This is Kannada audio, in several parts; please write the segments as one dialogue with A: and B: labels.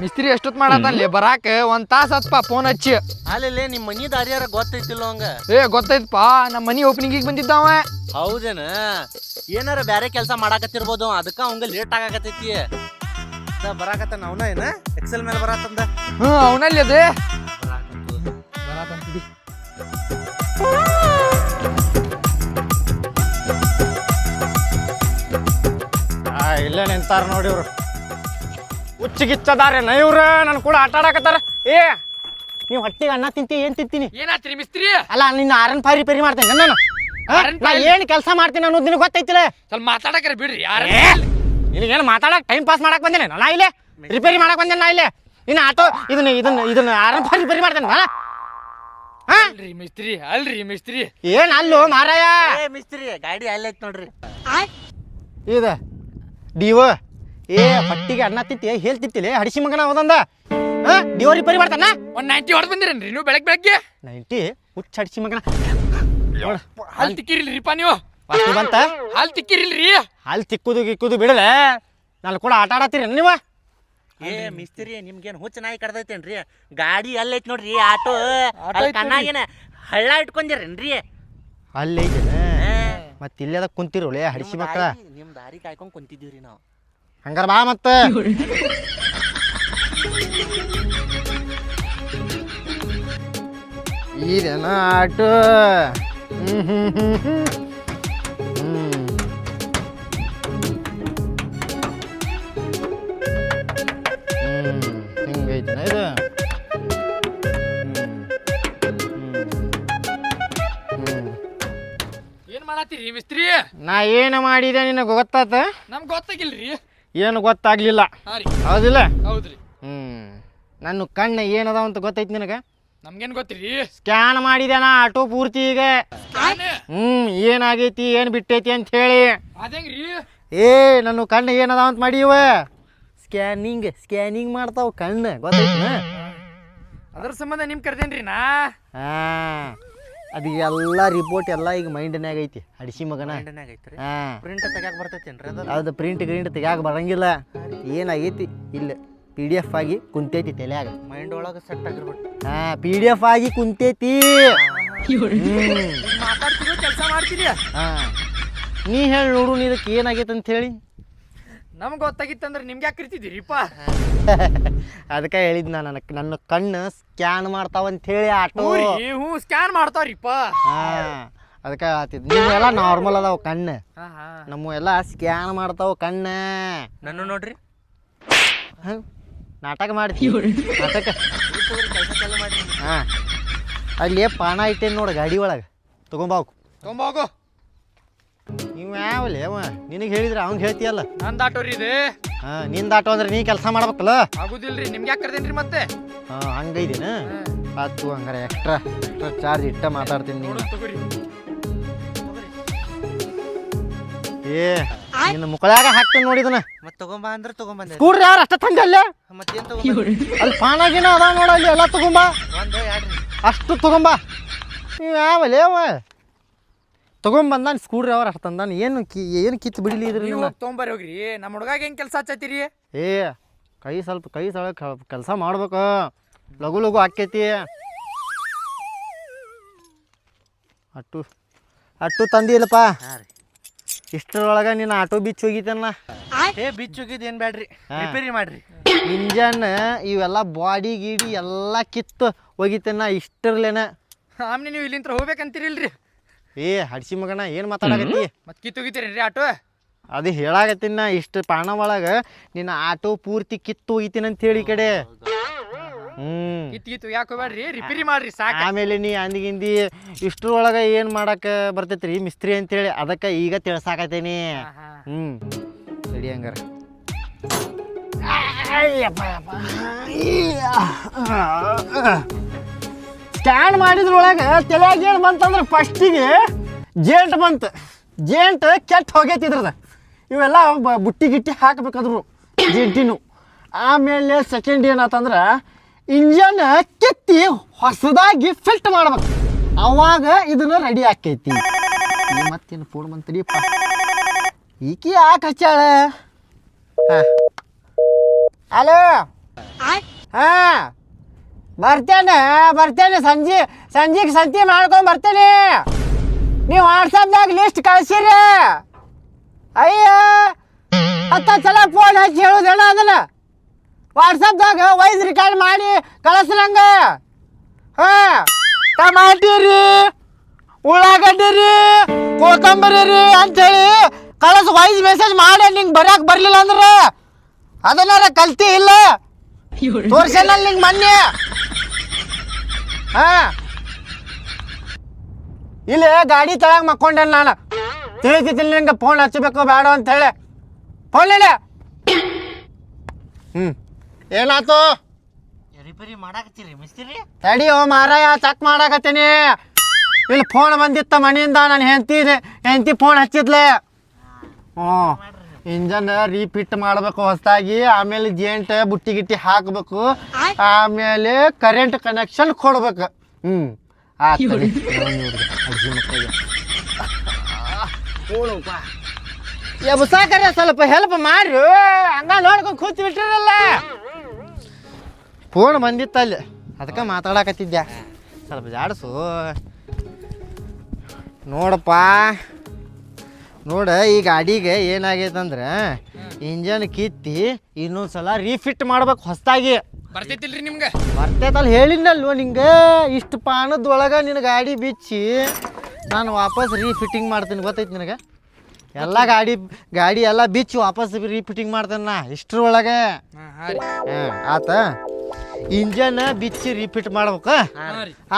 A: ಮಿಸ್ತ್ರಿ ಎಷ್ಟೊತ್ ಮಾಡತ್ತಲ್ಲಿ ಬರಾಕ ಒಂದ್ ತಾಸ ಹತ್ಪ ಫೋನ್ ಹಚ್ಚಿ.
B: ಅಲ್ಲೇ ನಿಮ್ ಮನಿ ದಾರಿಯಾರ ಗೊತ್ತೈತಿಲ್ಲ ಅವಂಗ
A: ಏ ಗೊತ್ತೈತಪ್ಪ ನಮ್ಮ ಮನಿ ಓಪನಿಂಗಿಗೆ ಬಂದಿದ್ದಾವ
B: ಹೌದೇನ? ಏನಾರ ಬ್ಯಾರೆ ಕೆಲಸ ಮಾಡಾಕತ್ತಿರ್ಬೋದು ಅದಕ್ಕ ಅವಂಗ ಲೇಟ್ ಆಗಾಕತ್ತೈತಿ. ಅದ ಬರಾಕತ್ತ ಅವನ ಏನ? ಎಕ್ಸೆಲ್ ಮೇಲೆ ಬರಾತಂದ?
A: ಹ್ಮ್ ಅವನಲ್ಲಿ ಅದೇ.
C: ಆ ಇಲ್ಲೇ ನಿಂತಾರ ನೋಡಿ ಇವ್ರು. ಹುಚ್ಚಿಗಿಚ್ಚದಾರೆ ನೈವ್ರ ನನ್ ಕೂಡ ಆಟ ಆಡಕತ್ತಾರ. ಏ ನೀವು ಹೊಟ್ಟಿಗೆ ಅನ್ನ ತಿಂತಿ ಏನ್ ತಿಂತೀನಿ?
A: ಏನಾತ್ರಿ ಮಿಸ್ತ್ರಿ?
C: ಅಲ್ಲ ನಿನ್ನ ಆರನ್ ಪಾರಿ ಪರಿ ಮಾಡ್ತೇನೆ ನಾನು? ನಾ? ಏನ್ ಕೆಲಸ ಮಾಡ್ತೀನಿ ಅನ್ನೋದು ನಿನಗೆ ಗೊತ್ತೈತಿಲ್ಲ?
A: ಸ್ವಲ್ಪ ಮಾತಾಡಕ್ರೆ ಬಿಡ್ರಿ ಯಾರ
C: ನಿನಗೇನು ಮಾತಾಡಕ್ ಟೈಮ್ ಪಾಸ್ ಮಾಡಕ್ ಬಂದೇನೆ? ನಾ ಇಲ್ಲೇ ರಿಪೇರಿ ಮಾಡಕ್ ಬಂದೇನೆ ನಾ ಇಲ್ಲೇ. ಇನ್ನು ಆಟೋ ಇದನ್ನ ಇದನ್ನ ಇದನ್ನ ಆರನ್ ಪಾರಿ ರಿಪೇರಿ ಮಾಡ್ತೇನೆ ನಾ. ಹಾ?
A: ಅಲ್ರಿ ಮಿಸ್ತ್ರಿ ಅಲ್ರಿ ಮಿಸ್ತ್ರಿ.
C: ಏನ್ ಅಲ್ಲೋ ಮಾರಾಯ?
B: ಏ ಮಿಸ್ತ್ರಿ ಗಾಡಿ ಅಲ್ಲೈತ್ ನೋಡ್ರಿ.
C: ಇದ. ಡಿವ. ಏ ಪಟ್ಟಿಗೆ ಅಣ್ಣ ತಿತ್ತಿ ಹೇಳ್ತಿತ್ತಿಲೆ ಹಡಿಸಿ ಮಗನ ಹೋದಂದ ಹಾ ಪರಿ ರಿಪೇರಿ ಮಾಡ್ತಾನ?
A: ಒಂದ್ ನೈಂಟಿ ಹೊಡೆದ್ ಬಂದಿರೇನ್ರಿ? ನೀವು ಬೆಳಗ್ಗೆ ಬೆಳಗ್ಗೆ?
C: ನೈಂಟಿ? ಹುಚ್ಚ ಹಡಿಸಿ ಮಗನ. ನೋಡ.
A: ಹಾಲ್ ತಿಕ್ಕಿರಿಲ್ರಿಪ್ಪ ನೀವು?
C: ಬಂತ?
A: ಹಾಲ್ ತಿಕ್ಕಿರಿಲ್ರಿ?
C: ಅಲ್ಲಿ ತಿಕ್ಕುದು ಗಿಕ್ಕುದು ಬಿಡಲೆ? ನಾನು ಕೂಡ ಆಟ ಆಡತ್ತೀರಿ ನೀವು?
B: ಏ ಮಿಸ್ತ್ರಿ ನಿಮ್ಗೇನ್ ಹುಚ್ಚ ನಾಯಿ ಕಡ್ದೈತೇನ್ರಿ? ಗಾಡಿ ಅಲ್ಲೈತ್ ನೋಡ್ರಿ ಆಟೋ. ಅಲ್ಲಿ ಕಣ್ಣಾಗೇನ ಹಳ್ಳ ಇಟ್ಕೊಂಡಿರೇನ್ರಿ?
C: ಅಲ್ಲಿ ಐತೇನ ಮತ್ತೆ ಇಲ್ಲದ ಕುಂತಿರೋಳೆ ಹಡಿಸಿ ಮಕ್ಕಳ?
B: ನಿಮ್ ದಾರಿ ಕಾಯ್ಕೊಂಡ್ ಕುಂತಿದೀವ್ರಿ ನಾವು.
C: ಹಂಗಾರ ಬಾ ಮತ್ತೆ. ಇದೇನ ಆಟ. ಹ್ಮ್ ಹ್ಮ್ ಹ್ಮ್ ಹ್ಮ್. ಹ್ಮ್. ಹ್ಮ್ ಹಿಂಗೈತನ ಇದು? ಹ್ಮ್ ಹ್ಮ್
A: ಏನ್ ಮಾಡತ್ತೀರಿ ಮಿಸ್ತ್ರಿ?
C: ನಾ ಏನು ಮಾಡಿದೆ ನಿನಗೆ ಗೊತ್ತಾತ?
A: ನಮ್ಗೆ ಗೊತ್ತಾಗಿಲ್ರಿ.
C: ಏನು ಗೊತ್ತಾಗ್ಲಿಲ್ಲ.
A: ಹಾ ರೀ.
C: ಹೌದಿಲ್ಲ?
A: ಹೌದ್ರಿ
C: ಹ್ಮ್. ನನ್ನ ಕಣ್ಣು ಏನದ ಅಂತ ಗೊತ್ತೈತಿ ನಿನಗೆ?
A: ನಮ್ಗೇನ್ ಗೊತ್ತಿರಿ?
C: ಸ್ಕ್ಯಾನ್ ಮಾಡಿದೆ ನಾ ಆಟೋ ಪೂರ್ತಿ ಈಗ. ಹ್ಮ್ ಏನಾಗೈತಿ ಏನು ಬಿಟ್ಟೈತಿ ಅಂತ ಹೇಳಿ.
A: ಅದೇಂಗ್ರಿ
C: ಏ ನನ್ನ ಕಣ್ಣು ಏನದ ಅಂತ ಮಾಡಿವ ಸ್ಕ್ಯಾನಿಂಗ್ ಸ್ಕ್ಯಾನಿಂಗ್ ಮಾಡ್ತಾವ ಕಣ್ಣು ಗೊತ್ತೈತಿ
A: ಅದ್ರ ಸಂಬಂಧ ನಿಮ್ ಕರ್ತೇನ್ರಿ ನಾ?
C: ಹಾ. ಅದು ಎಲ್ಲ ರಿಪೋರ್ಟ್ ಎಲ್ಲ ಈಗ ಮೈಂಡ್ನ್ಯಾಗ ಐತಿ. ಅಡಿಸಿ ಮಗನ. ಹಾ.
B: ಪ್ರಿಂಟ್ ತೆಗ್ಯಾಕ ಬರ್ತೈತೇನ್ರಿ ಅದ?
C: ಪ್ರಿಂಟ್ ಗ್ರಿಂಟ್ ತೆಗ್ಯಾಕ ಬರಂಗಿಲ್ಲ. ಏನಾಗೈತಿ? ಇಲ್ಲ. ಪಿ ಡಿ ಎಫ್ ಆಗಿ ಕುಂತೈತಿ ತಲೆಯಾಗ.
B: ಮೈಂಡ್ ಒಳಗ ಸೆಟ್ ಆಗಿರ್ಬೇಕು.
C: ಹಾ ಪಿ ಡಿ ಎಫ್ ಆಗಿ ಕುಂತೈತಿ
A: ಮಾತಾಡ್ತೀನಿ ಕೆಲಸ ಮಾಡ್ತೀನಿ
C: ಹಾ. ನೀ ಹೇಳಿ ನೋಡು ನೀ ಇದಕ್ಕೆ ಏನಾಗೈತೆ ಅಂತ ಹೇಳಿ.
A: ನಮ್ಗ್ ಗೊತ್ತಾಗಿತ್ತಂದ್ರೆ ನಿಮ್ಗೆ ಯಾಕೆ ಕರಿತಿದ್ದೀರಿಪ್ಪ?
C: ಅದಕ್ಕೆ ಹೇಳಿದ್ ನಾ ನನ್ನ ನನ್ನ ಕಣ್ಣು ಸ್ಕ್ಯಾನ್ ಮಾಡ್ತಾವ ಅಂತ ಹೇಳಿ ಆಟೋ.
A: ಹ್ಞೂ ರೀ ಹ್ಞೂ ಸ್ಕ್ಯಾನ್ ಮಾಡ್ತಾವ್ರಿಪ್ಪ.
C: ಹಾ ಅದಕ್ಕೆ ಆತಿದ್. ನೀವು ಎಲ್ಲ ನಾರ್ಮಲ್ ಅದಾವ ಕಣ್ಣು.
A: ಹಾ ಹಾ.
C: ನಮ್ಮ ಎಲ್ಲ ಸ್ಕ್ಯಾನ್ ಮಾಡ್ತಾವ ಕಣ್ಣ.
B: ನನ್ನ ನೋಡ್ರಿ.
C: ನಾಟಕ ಮಾಡ್ತೀವಿ ನಾಟಕ. ಹಾ ಅಲ್ಲಿ ಪಾನ ಇಟ್ಟೇನು ನೋಡಿ ಗಾಡಿ ಒಳಗೆ. ತಗೊಂಬಾವು
A: ತೊಂಬೋಗು
C: ನೀವು ಯಾವಲ್ಲ ಅವ? ನಿನಗೆ ಹೇಳಿದ್ರೆ ಅವ್ನು ಹೇಳ್ತೀಯಲ್ಲ.
A: ನಂದ್ ದಾಟೋರಿ ಇದು.
C: ಹಾ ನಿಂದ ಆಟೋ ಅಂದ್ರೆ ನೀ ಕೆಲಸ ಮಾಡ್ಬೇಕಲ್ಲ?
A: ಆಗುದಿಲ್ರಿ ನಿಮ್ಗೆ ಯಾಕೆ ಕರ್ದೇನ್ರಿ ಮತ್ತೆ?
C: ಹಾ ಹಂಗೈದೇನ ಆತು ಹಂಗಾರೆ ಎಕ್ಸ್ಟ್ರಾ ಎಕ್ಸ್ಟ್ರಾ ಚಾರ್ಜ್ ಇಟ್ಟ ಮಾತಾಡ್ತೀನಿ ನೀನು.
A: ನೋಡು ತಗೋರಿ
C: ಏ ನಿನ್ನ ಮುಕ್ಕಳಾಗ ಹಾಕ್ತೀನಿ ನೋಡಿದನ
B: ಮತ್ ತಗೊಂಬಾ ಅಂದ್ರ ತಗೊಂಬಂದೆ.
C: ಕೂಡ್ರಿ ಯಾರು ಅಷ್ಟ ತಂದೆ ಅಲ್ಲೇ?
B: ಮತ್ತೇನ್ ತಗೊಂಬ
C: ಅಲ್ಲಿ ಪಾನಾಗಿನ ಅದ ನೋಡ ಅಲ್ಲಿ ಎಲ್ಲ ತಗೊಂಬ.
B: ಒಂದ್ ಎರಡ್ರಿ
C: ಅಷ್ಟು ತಗೊಂಬ. ನೀವು ಯಾವಲ್ಲೇ ಅವ? ತಗೊಂಬಂದಾನ ಸ್ಕೂಡ್ರಿ ಅವ್ರ ಅಷ್ಟ ತಂದಾನ ಏನು ಕಿ ಏನು ಕಿತ್ತು ಬಿಡಲಿ ಇದ್ರಿ
A: ನೀವು ತೊಗೊಂಬರಿ ಹೋಗ್ರಿ. ನಮ್ಮ ಹುಡುಗಾಗ ಹೆಂಗೆ ಕೆಲಸ ಹಚ್ಚತ್ತೀರಿ
C: ಏ ಕೈ ಸ್ವಲ್ಪ ಕೈ ಸಳ ಕೆಲಸ ಮಾಡ್ಬೇಕು. ಲಘು ಲಘು ಆಕ್ಕೈತಿ. ಅಟ್ಟು ಅಟ್ಟು ತಂದಿಲ್ಲಪ್ಪ ಇಷ್ಟರೊಳಗೆ ನೀನು ಆಟೋ ಬಿಚ್ಚ ಹೋಗಿತ್ತಲ್ಲ
B: ಏ ಬಿಚ್ಚುಗಿದ್ ಏನ್ ಬ್ಯಾಡ್ರಿ. ರಿಪೇರಿ ಮಾಡ್ರಿ.
C: ಇಂಜನ್ ಇವೆಲ್ಲ ಬಾಡಿ ಗೀಡಿ ಎಲ್ಲ ಕಿತ್ತು ಹೋಗಿತ್ತೇನ ಇಷ್ಟರ್ಲೇನ?
A: ಆಮೇಲೆ ನೀವು ಇಲ್ಲಿಂತ್ರ ಹೋಗ್ಬೇಕಂತೀರಿಲ್ರಿ
C: ಏ ಹಡ್ಸಿ ಮಗನ ಏನು ಮಾತಾಡಕತ್ತಿ?
A: ಮತ್ತೆ ಕಿತ್ತೋಗಿತ್ತೀರೇನ್ರಿ ಆಟೋ?
C: ಅದು ಹೇಳಾಗತ್ತಿನ ಇಷ್ಟು ಪಾಣ ಒಳಗ ನಿನ್ನ ಆಟೋ ಪೂರ್ತಿ ಕಿತ್ತು ಹೋಗಿತೀನಿ ಅಂತ ಹೇಳಿ ಈ ಕಡೆ. ಹ್ಮ್.
A: ಕಿತ್ತು ಕಿತ್ತು ಯಾಕೆ ಬೇಡ್ರಿ ರಿಪೇರಿ ಮಾಡ್ರಿ ಸಾಕ.
C: ಆಮೇಲೆ ನೀ ಅಂದಿಗಿಂದಿ ಇಷ್ಟ್ರೊಳಗೆ ಏನು ಮಾಡಕ್ ಬರ್ತೈತ್ರಿ ಮಿಸ್ತ್ರಿ ಅಂತೇಳಿ ಅದಕ್ಕೆ ಈಗ ತಿಳ್ಸಾಕತ್ತೇನಿ. ಹ್ಮ್. ಸರಿ ಹಂಗಾರ. ಸ್ಕ್ಯಾನ್ ಮಾಡಿದ್ರೊಳಗೆ ತಲೆಯಾಗ ಏನು ಬಂತಂದ್ರೆ ಫಸ್ಟಿಗೆ ಜೇಂಟ್ ಬಂತು. ಜೇಂಟ್ ಕೆಟ್ಟ ಹೋಗೈತಿ ಇದ್ರದ. ಇವೆಲ್ಲ ಬ- ಬುಟ್ಟಿ ಗಿಟ್ಟಿ ಹಾಕಬೇಕಾದ್ರು ಜೇಂಟಿನು. ಆಮೇಲೆ ಸೆಕೆಂಡ್ ಏನಾತಂದ್ರೆ ಇಂಜನ್ ಕೆತ್ತಿ ಹೊಸದಾಗಿ ಫಿಲ್ಟ್ ಮಾಡ್ಬೇಕು. ಅವಾಗ ಇದನ್ನ ರೆಡಿ ಆಕೈತಿ. ಮತ್ತೇನು ಫೋನ್ ಬಂತಡಿಯಪ್ಪ ಈಕಿ ಯಾಕೆ ಹಚ್ಚಾಳ ಹಾ. ಹಲೋ. ಹಾ. ಬರ್ತೇನೆ ಬರ್ತೇನೆ, ಸಂಜೆ, ಸಂಜೆಗೆ ಸಂತಿ ಮಾಡ್ಕೊಂಡು ಬರ್ತೇನೆ. ನೀವು ವಾಟ್ಸಪ್ದಾಗ ಲಿಸ್ಟ್ ಕಳಿಸಿರಿ. ಅಯ್ಯ, ಹತ್ತ ಸಲ ಫೋನ್ ಹಚ್ಚಿ ಹೇಳುದೇನ ಅದನ್ನ. ವಾಟ್ಸಪ್ದಾಗ ವೈಸ್ ರೆಕಾರ್ಡ್ ಮಾಡಿ ಕಳಿಸ್ರಂಗ ಹಾ ಟಮಾಟಿ ರೀ ಉಳ್ಳಾಗಡ್ಡಿ ರೀ ಕೊತ್ತಂಬರಿ ರೀ ಅಂತೇಳಿ ಕಳಿಸ್ ವೈಸ್ ಮೆಸೇಜ್ ಮಾಡಿ, ನಿಂಗೆ ಬರೋಕೆ ಬರಲಿಲ್ಲ ಅಂದ್ರೆ. ಅದನ್ನಾರ ಕಲ್ತಿ ಇಲ್ಲ. ನಿಂಗೆ ಮೊನ್ನೆ. ಹಾ. ಇಲ್ಲಿ ಗಾಡಿ ತಳಗ ಮಕ್ಕೊಂಡೆ ನಾನು? ತಿಳಿತಿದ್ದಿಲ್ಲ ನಿಂಗೆ ಫೋನ್ ಹಚ್ಚಬೇಕು ಬೇಡ ಅಂತ ಹೇಳಿ ಫೋನ್ ಇಲ್ಲ. ಹ್ಞೂ ಏನಾತು?
B: ರಿಪೇರಿ ಮಾಡಾಕತ್ತೀರಿ ಮಿಸ್ತ್ರಿ?
C: ತಡಿ ಓ ಮಾರಾಯ ಚೆಕ್ ಮಾಡಾಕತ್ತೀನಿ. ಇಲ್ಲಿ ಫೋನ್ ಬಂದಿತ್ತ ಮನೆಯಿಂದ ನಾನು ಹೆಂಡತಿ ಹೆಂಡ್ತಿ ಫೋನ್ ಹಚ್ಚಿದ್ಲೆ. ಹ್ಞೂ ಇಂಜನ್ ರೀಫಿಟ್ ಮಾಡಬೇಕು ಹೊಸದಾಗಿ. ಆಮೇಲೆ ಜೇಂಟ್ ಬುಟ್ಟಿ ಗಿಟ್ಟಿ ಹಾಕಬೇಕು. ಆಮೇಲೆ ಕರೆಂಟ್ ಕನೆಕ್ಷನ್ ಕೊಡ್ಬೇಕು. ಹ್ಞೂ ಆಯ್ತು. ಏ ಸ್ವಲ್ಪ ಹೆಲ್ಪ್ ಮಾಡ್ರಿ. ಹಂಗ ನೋಡ್ಕೊಂಡು ಕೂತ್ ಬಿಟ್ಟಿರಲ್ಲ ಫೋನ್ ಬಂದಿತ್ತಲ್ಲಿ ಅದಕ್ಕೆ ಮಾತಾಡಕತ್ತಿದ್ದೆ ಸ್ವಲ್ಪ ಜಾಡಸು. ನೋಡಪ್ಪ. ನೋಡ ಈ ಗಾಡಿಗೆ ಏನಾಗೈತೆ ಅಂದ್ರೆ ಇಂಜನ್ ಕಿತ್ತಿ ಇನ್ನೊಂದ್ಸಲ ರೀಫಿಟ್ ಮಾಡ್ಬೇಕು ಹೊಸ್ದಾಗಿ.
A: ಬರ್ತೈತಿಲ್ರಿ ನಿಮ್ಗೆ?
C: ಬರ್ತೈತಲ್ಲ ಹೇಳಿನಲ್ವ ನಿಂಗೆ? ಇಷ್ಟು ಪಾನದೊಳಗೆ ನಿನ್ನ ಗಾಡಿ ಬಿಚ್ಚಿ ನಾನು ವಾಪಸ್ ರೀಫಿಟ್ಟಿಂಗ್ ಮಾಡ್ತೀನಿ ಗೊತ್ತೈತಿ ನಿನಗೆ? ಎಲ್ಲ ಗಾಡಿ ಗಾಡಿ ಎಲ್ಲ ಬಿಚ್ಚಿ ವಾಪಸ್ ರೀಫಿಟ್ಟಿಂಗ್ ಮಾಡ್ತೇನೆ ನಾ ಇಷ್ಟ್ರೊಳಗೆ
A: ಹಾಂ
C: ಆತ. ಇಂಜನ್ ಬಿಚ್ಚಿ ರೀಫಿಟ್ ಮಾಡ್ಬೇಕು.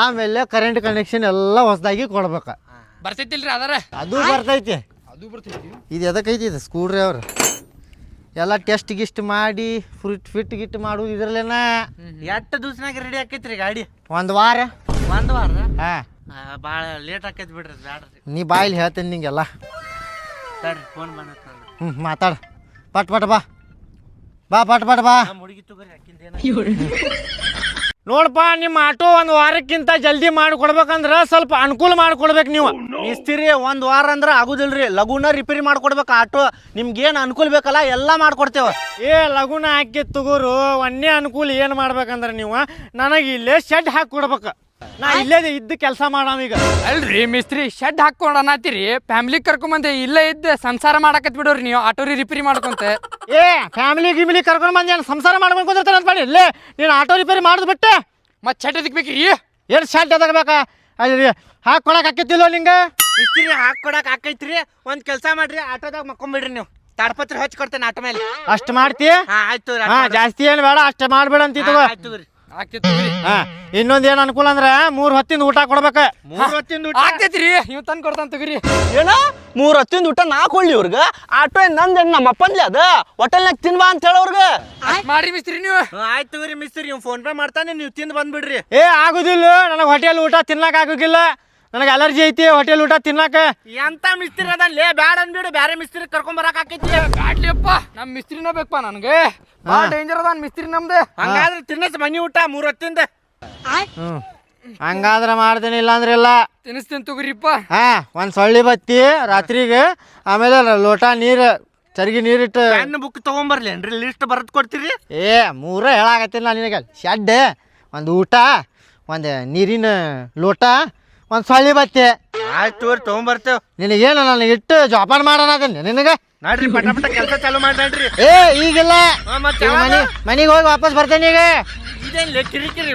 C: ಆಮೇಲೆ ಕರೆಂಟ್ ಕನೆಕ್ಷನ್ ಎಲ್ಲ ಹೊಸದಾಗಿ ಕೊಡ್ಬೇಕು.
A: ಬರ್ತೈತಿಲ್ರಿ ಅದರ?
C: ಅದು ಬರ್ತೈತಿ.
A: ಅದು ಬರ್ತೈತಿ.
C: ಇದು ಎದಕ್ಕೆ ಇದು? ಸ್ಕೂಡ್ರಿ ಅವ್ರ. ಎಲ್ಲ ಟೆಸ್ಟ್ ಗಿಸ್ಟ್ ಮಾಡಿ ಫ್ರಿಟ್ ಫಿಟ್ ಗಿಟ್ ಮಾಡೋದು ಇದ್ರಲ್ಲೇನ?
B: ಎಷ್ಟು ದಿವಸನಾಗ ರೆಡಿ ಆಕೈತ್ರಿ ಗಾಡಿ?
C: ಒಂದು ವಾರ.
B: ಒಂದ್ ವಾರ?
C: ಹಾಂ.
B: ಭಾಳ ಲೇಟ್ ಆಕೈತಿ ಬಿಡ್ರಿ ಬ್ಯಾಡ್ರಿ.
C: ನೀ ಬಾಯಲ್ಲಿ ಹೇಳ್ತೇನೆ ನಿಂಗೆಲ್ಲ.
B: ತಡ್ರಿ ಫೋನ್
C: ಹ್ಞೂ ಮಾತಾಡ. ಪಟ್ ಪಟ್ ಬಾ. ಬಾ ಪಟ್ ಪಟ್ ಬಾ.
B: ಹುಡುಗಿ ತಗೋರಿ ಅಕ್ಕಿಂದ
C: ನೋಡಪ್ಪ ನಿಮ್ಮ ಆಟೋ ಒಂದು ವಾರಕ್ಕಿಂತ ಜಲ್ದಿ ಮಾಡಿಕೊಡ್ಬೇಕಂದ್ರೆ ಸ್ವಲ್ಪ ಅನುಕೂಲ ಮಾಡಿಕೊಡ್ಬೇಕು ನೀವು.
B: ಇಸ್ತಿರಿ ಒಂದು ವಾರ ಅಂದ್ರ ಆಗುದಿಲ್ರಿ. ಲಘುನ ರಿಪೇರಿ ಮಾಡ್ಕೊಡ್ಬೇಕು ಆಟೋ. ನಿಮ್ಗೇನು ಅನುಕೂಲ ಬೇಕಲ್ಲ ಎಲ್ಲ ಮಾಡ್ಕೊಡ್ತೇವ.
C: ಏ ಲಗುನ ಹಾಕಿ ತಗೋರು ಒಂದೇ ಅನುಕೂಲ ಏನು ಮಾಡ್ಬೇಕಂದ್ರೆ ನೀವು? ನನಗೆ ಇಲ್ಲೇ ಶೆಡ್ ಹಾಕಿ ಕೊಡ್ಬೇಕು. ನಾ ಇಲ್ಲೇ ಇದ್ದು ಕೆಲಸ ಮಾಡಾಮೀಗ
A: ಅಲ್ರಿ ಮಿಸ್ತ್ರಿ ಶೆಡ್ ಹಾಕೊಂಡು ಅನ್ನತ್ತೀರಿ ಫ್ಯಾಮಿಲಿ ಕರ್ಕೊಂಬಂದೆ ಇಲ್ಲೇ ಇದ್ದ ಸಂಸಾರ ಮಾಡಕತ್ ಬಿಡೋರಿ ನೀವು ಆಟೋ ರಿಪೇರಿ ಮಾಡ್ಕೊಂತ.
C: ಏ ಫ್ಯಾಮಿಲಿ ಗಿಮಿಲಿ ಕರ್ಕೊಂಡು ಬಂದು ಏನು ಸಂಸಾರ ಮಾಡ್ಕೊಂಡು ಅಂತ ಮಾಡಿ. ಇಲ್ಲೇ ನೀನು ಆಟೋ ರಿಪೇರಿ ಮಾಡಿದ್ ಬಿಟ್ಟೆ.
A: ಮತ್ತೆ ಶೆಡ್ ಎದಕ್ ಬೇಕ್ರಿ?
C: ಏನು ಶೆಡ್ ಎದಕ್ಬೇಕಾ ಅಲ್ಲಿ ಹಾಕೊಳಕ್ ಲಿಂಗ ನಿಂಗೆ?
B: ಮಿಸ್ತ್ರಿ ಹಾಕೊಡಕ್ ಆಕೈತ್ರಿ. ಒಂದ್ ಕೆಲಸ ಮಾಡ್ರಿ ಆಟೋದಾಗ ಮಕ್ಕೊಂಬಿಡ್ರಿ ನೀವು. ತಾಡ್ಪತ್ರ ಹಚ್ಚಿ ಕೊಡ್ತೇನೆ ಆಟೋ ಮೇಲೆ.
C: ಅಷ್ಟು ಮಾಡ್ತಿ
B: ಹಾ ಆಯ್ತು
C: ಹಾ ಜಾಸ್ತಿ ಏನು ಬೇಡ ಅಷ್ಟೇ ಮಾಡ್ಬೇಡ ಅಂತಿತ್ತು
B: ಆಯ್ತು ರೀ.
A: ಆಗ್ತೈತಿ
C: ಹಾ ಇನ್ನೊಂದು ಏನು ಅನುಕೂಲ ಅಂದ್ರೆ ಮೂರು ಹೊತ್ತಿಂದ ಊಟ ಕೊಡ್ಬೇಕ.
B: ಮೂರ್ ಹೊತ್ತಿಂದ ಊಟ?
A: ಆಗ್ತೈತ್ರಿ ಇವ್ ತಂದ್ ಕೊಡ್ತಾನ ತಗೋರಿ.
D: ಏನ? ಮೂರ್ ಹೊತ್ತಿಂದ ಊಟ ನಾ ಕೊಡ್ಲಿ ಇವ್ರಿಗೆ? ಆಟೋ ನಂದ್ ನಮ್ಮ ಅಪ್ಪಂದ್ಲಿ ಅದ. ಹೋಟೆಲ್ನಾಗ ತಿನ್ಬಾ ಅಂತ ಹೇಳ
A: ಮಾಡಿ ಮಿಸ್ತ್ರಿ ನೀವು.
B: ಆಯ್ತು ತಗೋರಿ ಮಿಸ್ತ್ರಿ ನೀವು ಫೋನ್ ಪೇ ಮಾಡ್ತಾನೆ ನೀವು ತಿಂದು ಬಂದ್ಬಿಡ್ರಿ.
C: ಏ ಆಗುದಿಲ್ಲ. ನನಗೆ ಹೋಟೆಲ್ ಊಟ ತಿನ್ನಕ್ ಆಗೋಗಿಲ್ಲ ನನಗೆ ಅಲರ್ಜಿ ಐತಿ ಹೋಟೆಲ್ ಊಟ ತಿನ್ನಕ
B: ಎಂತ ಮಿಸ್ತ್ರಿ ಅದಲ್ಲೇ ಲೇ ಬ್ಯಾಡ ಅನ್ಬಿಡು ಬ್ಯಾರೆ ಮಿಸ್ತ್ರಿ ಕರ್ಕೊಂಡ್ ಬರಕ್ ಆಕೈತಿ.
A: ನಮ್ಮ ನಮ್ ಮಿಸ್ತ್ರಿನ ಬೇಕಪ್ಪ ನನಗೆ. ಭಾಳ ಡೇಂಜರ್ ಅದ ಮಿಸ್ತ್ರಿ ನಮ್ದು.
B: ಹಂಗಾದ್ರೆ ತಿನ್ನಸ್ ಮನಿ ಊಟ ಮೂರ್ ಹೊತ್ತಿಂದ.
C: ಹ್ಞೂ ಹಂಗಾದ್ರೆ ಮಾಡ್ತೀನಿ ಇಲ್ಲ ಅಂದ್ರೆ ಇಲ್ಲ.
A: ತಿನ್ನಿಸ್ತೀನಿ ತಗೋರಿಪ್ಪ.
C: ಹಾ ಒಂದ್ ಸೊಳ್ಳಿ ಬತ್ತಿ ರಾತ್ರಿಗೆ ಆಮೇಲೆ ಲೋಟ ನೀರು ಚರ್ಗಿ ನೀರಿಟ್ಟು
B: ಪ್ಯಾನ್ ಬುಕ್ ತಗೊಂಬರ್ಲೇನ್ರಿ? ಲಿಸ್ಟ್ ಬರೆದು ಕೊಡ್ತೀರಿ?
C: ಏ ಮೂರ ಹೇಳಾಗತ್ತಿಲ್ಲ ನಾನು ನಿನಗೆ. ಶೆಡ್ ಒಂದು ಊಟ ಒಂದು ನೀರಿನ ಲೋಟ ಒಂದು ಸೊಳ್ಳಿ ಬತ್ತಿ.
B: ಆಯ್ತು ತಗೋರಿ ತಗೊಂಬರ್ತೇವ್.
C: ನಿನಗೇನು ನಾನು ಇಟ್ಟು ಜೋಪಾನ ಮಾಡೋಣ ಅದನ್ನ ನಿನಗೆ?
B: ನೋಡ್ರಿ ಪಟ ಪಟ ಕೆಲಸ ಚಾಲು ಮಾಡ್ರಿ
C: ಏ ಈಗಿಲ್ಲ.
B: ಹಾ, ಮತ್ತೆ
C: ಈಗ ಮನೆ
B: ಯಾವಾಗ?
C: ಮನೆಗೆ ಹೋಗಿ ವಾಪಸ್ ಬರ್ತೇನೆ ಈಗ.
B: ಇದೇನ್ ಕಿರಿಕಿರಿ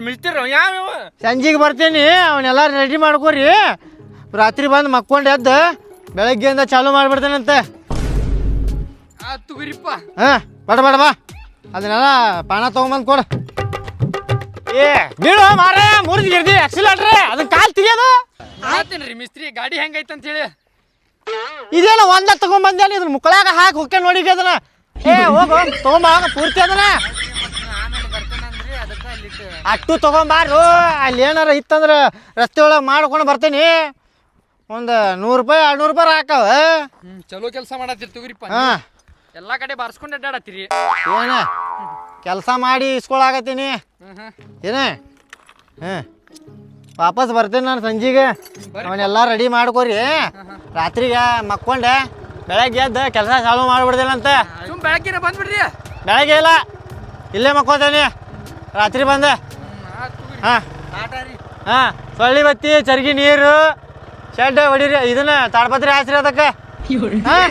B: ಯಾವ
C: ಸಂಜೆಗೆ ಬರ್ತೀನಿ ಅವನ್ನೆಲ್ಲ ರೆಡಿ ಮಾಡ್ಕೋರಿ. ರಾತ್ರಿ ಬಂದು ಮಕ್ಕೊಂಡು ಎದ್ದು ಬೆಳಗ್ಗೆಯಿಂದ ಚಾಲು ಮಾಡಿಬಿಡ್ತೇನಂತೆ.
A: ಆ ತುಗುರಿಪ್ಪ.
C: ಹಾಂ ಬಡ ಬಡ ಬಾ. ಅದನ್ನೆಲ್ಲ ಪಾಣ ತೊಗೊಂಬಂದು ಕೊಡು. ಏ ಬೀಳು ಮಾರೇ ಮುರಿದು ಗಿರ್ದಿ ಆಕ್ಸಿಲೇಟ್ರಿ ಅದನ್ನ ಕಾಲು ತೆಗಿಯೋದು.
A: ಮಾಡ್ತೀನಿ ಮಿಸ್ತ್ರಿ ಗಾಡಿ ಹೆಂಗೈತೆ ಅಂತ ಹೇಳಿ.
C: ಇದೇನೋ ಒಂದ ತಗೊಂಬಂದೇನಿ ಇದ್ರ ಮುಕ್ಕಳಾಗ ಹಾಕಿ ಹೊಕ್ಕೆ ನೋಡಿ ಅದನ್ನ. ಏ ಹೋಗು ತೊಗೊಂಬ ಪೂರ್ತಿ ಅದನ್ನ. ಅಟ್ಟು ತೊಗೊಂಬಾರು ಅಲ್ಲಿ ಏನಾರ ಇತ್ತಂದ್ರೆ ರಸ್ತೆ ಒಳಗೆ ಮಾಡ್ಕೊಂಡು ಬರ್ತೀನಿ. ಒಂದು ನೂರು ರೂಪಾಯಿ ಎರಡು ನೂರು ರೂಪಾಯಿ ಹಾಕವ.
A: ಚಲೋ ಕೆಲಸ ಮಾಡತ್ತೀರಿ ತಗೋರಿಪ್ಪ.
C: ಹಾಂ.
A: ಎಲ್ಲಾ ಕಡೆ ಬಾರ್ಸ್ಕೊಂಡು ಅಡ್ಡಾಡತ್ತೀರಿ.
C: ಏನ? ಕೆಲಸ ಮಾಡಿ
A: ಇಸ್ಕೊಳಾಗತ್ತೀನಿ
C: ಏನ? ಹಾಂ. ವಾಪಸ್ ಬರ್ತೀನಿ ನಾನು ಸಂಜೆಗೆ. ಅವನ್ನೆಲ್ಲ ರೆಡಿ ಮಾಡ್ಕೋರಿ. ರಾತ್ರಿಗೆ ಮಕ್ಕೊಂಡೆ. ಬೆಳಗ್ಗೆ ಎದ್ದು ಕೆಲಸ ಚಾಲು ಮಾಡಿಬಿಡ್ತೇನಂತೆ.
A: ಸುಮ್ ಬೆಳಗ್ಗೆನೆ ಬಂದ್ಬಿಡ್ರಿ.
C: ಬೆಳಗ್ಗೆ ಇಲ್ಲ. ಇಲ್ಲೇ ಮಕ್ಕೋತೇನೆ. ರಾತ್ರಿ ಬಂದ. ಹಾಂ. ಸೊಳ್ಳಿ ಬತ್ತಿ ಚರ್ಗಿ ನೀರು ಶೆಡ್ ಹೊಡಿರಿ. ಇದನ್ನ ತಾಡ್ಪತ್ರಿ ಹಾಸ್ರಿ ಅದಕ್ಕೆ. ಹಾಂ?